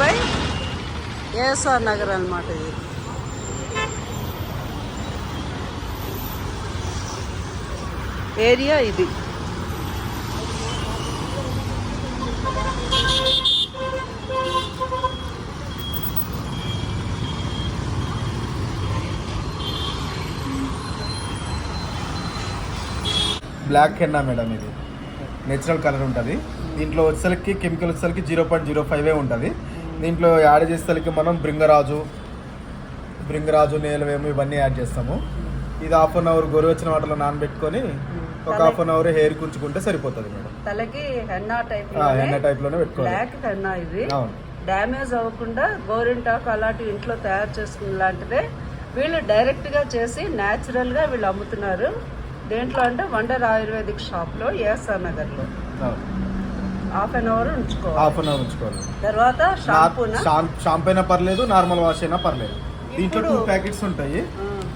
By ASR Nagar అనమాట ఇది. Area ఇది. బ్లాక్ హెన్నా మేడం ఇది. నేచురల్ కలర్ ఉంటుంది. దీంట్లో వచ్చేసరికి కెమికల్ వచ్చేసరికి జీరో పాయింట్ జీరో ఫైవ్ ఉంటుంది. దీంట్లో యాడ్ చేసేసరికి మనం బృంగరాజు బృంగరాజు నేలవేము ఇవన్నీ యాడ్ చేస్తాము. ఇది హాఫ్ అన్ అవర్ గొరవచ్చిన వాటర్లో నానబెట్టుకొని ఒక హాఫ్ అన్ అవర్ హెయిర్ కుంచుకుంటే సరిపోతుంది మేడం. తలకి హెన్నా టైప్ ఎన్న టైప్లోనే పెట్టుకోవాలి. బ్లాక్ హెన్నా ఇది. డ్యామేజ్ అవ్వకుండా గోరింటాకు అలాంటివి ఇంట్లో తయారు చేసుకున్న లాంటిదే. వీళ్ళు డైరెక్ట్గా చేసి న్యాచురల్గా వీళ్ళు అమ్ముతున్నారు. దేంట్లో అంటే వండర్ ఆయుర్వేదిక్ షాప్లో ఏఎస్ఆర్ నగర్లో. హాఫ్ అన్ అవర్ ఉంచుకోవాలి. హాఫ్ అన్ అవర్ ఉంచుకోవాలి. తర్వాత షాంపూన? షాంపూ అయినా పర్లేదు నార్మల్ వాష్ అయినా పర్లేదు. దీంట్లో టూ ప్యాకెట్స్ ఉంటాయి.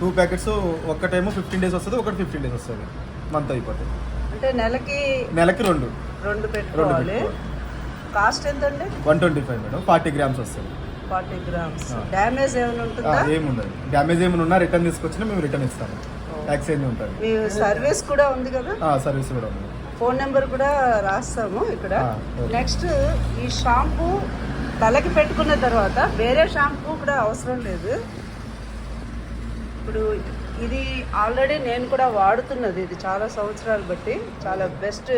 టూ ప్యాకెట్స్ ఒకటేమో ఫిఫ్టీన్ డేస్ వస్తుంది ఒకటి ఫిఫ్టీన్ డేస్ వస్తుంది. మంత్ అయిపోతుంది అంటే నెలకి నెలకి రెండు. రెండు పెట్టుకోవాలి. కాస్ట్ ఎంతండి? One twenty five madam. Forty grams వస్తుంది. Forty grams. డ్యామేజ్ ఏమైనా ఉంటుందా? ఏముండదు. డ్యామేజ్ ఏమైనా ఉన్నా రిటర్న్ తీసుకొచ్చినా మేము రిటర్న్ ఇస్తాము. ఎక్స్చేంజ్ ఉంటుంది సర్వీస్ కూడా ఉంది కదా? సర్వీస్ కూడా ఉంది. ఫోన్ నెంబర్ కూడా రాస్తాము ఇక్కడ. నెక్స్ట్ ఈ షాంపూ తలకి పెట్టుకున్న తర్వాత వేరే షాంపూ కూడా అవసరం లేదు. ఇప్పుడు ఇది ఆల్రెడీ నేను కూడా వాడుతున్నది. ఇది చాలా సంవత్సరాలు బట్టి చాలా బెస్ట్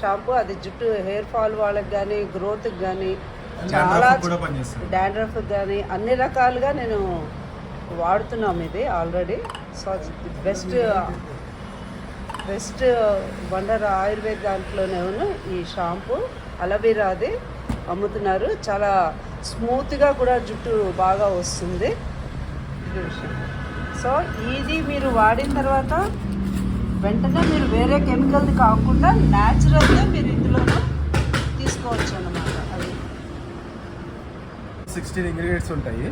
షాంపూ. అది జుట్టు హెయిర్ ఫాల్ వాళ్ళకి కానీ గ్రోత్కి కానీ చాలా డాండ్రఫ్ కానీ అన్ని రకాలుగా నేను వాడుతున్నాం ఇది already. So best best wonder Ayurveda దాంట్లోనే ఉన్న ఈ షాంపూ. అలవీరాది అమ్ముతున్నారు. చాలా స్మూత్గా కూడా జుట్టు బాగా వస్తుంది. సో ఇది మీరు వాడిన తర్వాత వెంటనే మీరు వేరే కెమికల్ది కాకుండా న్యాచురల్గా మీరు ఇందులోనూ తీసుకోవచ్చు అన్నమాట. అది సిక్స్టీన్ ఇంగ్రీడియంట్స్ ఉంటాయి.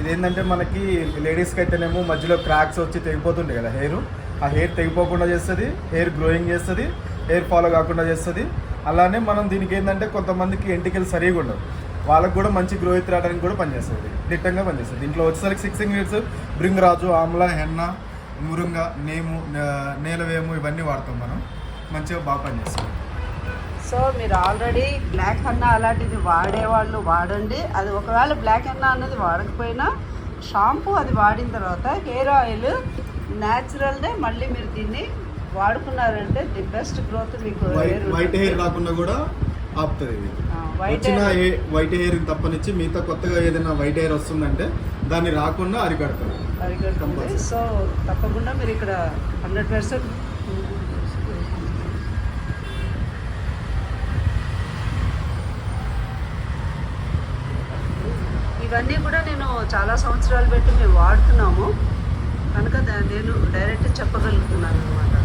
ఇది ఏంటంటే మనకి లేడీస్కి అయితేనేమో మధ్యలో క్రాక్స్ వచ్చి తెగిపోతుండే కదా హెయిర్. ఆ హెయిర్ తెగిపోకుండా చేస్తుంది హెయిర్ గ్రోయింగ్ చేస్తుంది హెయిర్ ఫాలో కాకుండా చేస్తుంది. అలానే మనం దీనికి ఏంటంటే కొంతమందికి ఎంటికలు సరిగా ఉండవు. వాళ్ళకు కూడా మంచి గ్రోత్ రావడానికి కూడా పనిచేస్తుంది. దిట్టంగా పనిచేస్తుంది. దీంట్లో వచ్చేసరికి సిక్స్ ఇంగ్రీడియంట్స్ బృంగరాజు ఆమ్ల హెన్న మురుంగ నేము నేలవేము ఇవన్నీ వాడతాం మనం. మంచిగా బాగా పనిచేస్తుంది. సో మీరు ఆల్రెడీ బ్లాక్ హన్నా అలాంటిది వాడేవాళ్ళు వాడండి. అది ఒకవేళ బ్లాక్ హన్నా అన్నది వాడకపోయినా షాంపూ అది వాడిన తర్వాత హెయిర్ ఆయిల్ న్యాచురల్నే మళ్ళీ మీరు దీన్ని వాడుకున్నారంటే ది బెస్ట్ గ్రోత్ మీకు వైట్ హెయిర్ రాకుండా కూడా ఆపుతుంది వచ్చిన వైట్ హెయిర్ తప్పనిచ్చి మిగతా కొత్తగా ఏదైనా వైట్ హెయిర్ వస్తుందంటే దాన్ని రాకుండా అరికడతారు. అరిగడుతుంది సో తప్పకుండా మీరు ఇక్కడ హండ్రెడ్ పర్సెంట్ ఇవన్నీ కూడా నేను చాలా సంవత్సరాలు పెట్టి మేము వాడుతున్నాము. కనుక నేను డైరెక్ట్ చెప్పగలుగుతున్నాను అనమాట